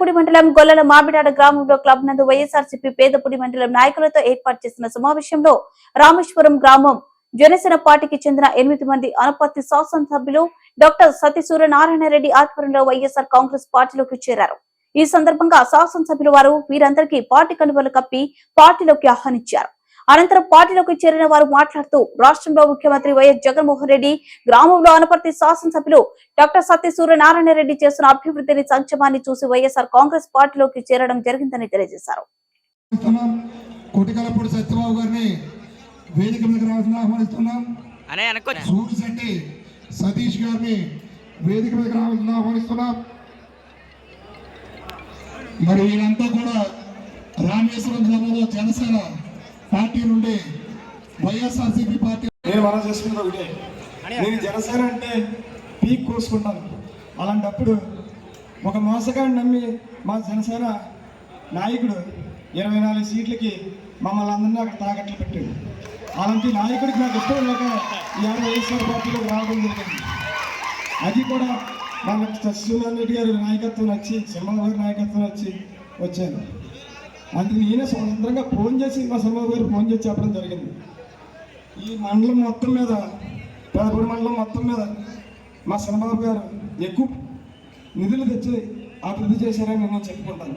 పేదపూడి మండలం గొల్లల మామిడాడ గ్రామంలో క్లబ్ నందు వైఎస్ఆర్సీపీ పేదపూడి మండలం నాయకులతో ఏర్పాటు చేసిన సమావేశంలో రామేశ్వరం గ్రామం జనసేన పార్టీకి చెందిన ఎనిమిది మంది అనపర్తి శాసనసభ్యులు డాక్టర్ సతీసూర్య నారాయణ రెడ్డి ఆధ్వర్యంలో వైఎస్ఆర్ కాంగ్రెస్ పార్టీలోకి చేరారు. ఈ సందర్భంగా శాసనసభ్యులు వారు వీరందరికీ పార్టీ కనుగోలు కప్పి పార్టీలోకి ఆహ్వానించారు. అనంతరం పార్టీలోకి చేరిన వారు మాట్లాడుతూ రాష్ట్రంలో ముఖ్యమంత్రి వైఎస్ జగన్మోహన్ రెడ్డి గ్రామంలో అనపర్తి శాసనసభ్యులు డాక్టర్ సత్య సూర్యనారాయణ రెడ్డి చేస్తున్న అభివృద్ధిని సంక్షేమాన్ని చూసి వైఎస్ఆర్ కాంగ్రెస్ పార్టీలోకి చేరడం జరిగిందని తెలియజేశారు. ఆహ్వానిస్తున్నాం కోటికలపూడి సత్యబాబు గారిని వేదిక మీద రావాల్సిన ఆహ్వానిస్తున్నాం. అనే అనుకో సూరిశెట్టి సతీష్ గారిని వేదిక మీద రావాల్సిన ఆహ్వానిస్తున్నాం. మరి వీళ్ళంతా కూడా రామేశ్వరం గ్రామంలో జనసేన పార్టీ నుండి వైఎస్ఆర్సీపీ పార్టీ నేను మనం చేసుకున్నది ఒకటే. నేను జనసేన అంటే పీక్ కోసుకుంటాను. అలాంటప్పుడు ఒక మోసగాడిని నమ్మి మా జనసేన నాయకుడు ఇరవై నాలుగు సీట్లకి మమ్మల్ని అందరినీ అక్కడ తాకట్లు పెట్టాడు. అలాంటి నాయకుడికి నాకు ఇష్టం లేక ఇవాళ వైఎస్ఆర్ పార్టీలోకి రావడం జరిగింది. అది కూడా మన సత్యనారాయణ రెడ్డి గారి నాయకత్వం వచ్చి సింహం గారి నాయకత్వం వచ్చి వచ్చాను. అందుకు నేనే స్వతంత్రంగా ఫోన్ చేసి మా సింహ గారు ఫోన్ చేసి చెప్పడం జరిగింది. ఈ మండలం మొత్తం మీద పదకొండు మండలం మొత్తం మీద మా చంద్రబాబు గారు ఎక్కువ నిధులు తెచ్చి అభివృద్ధి చేశారని నేను చెప్పుకుంటాను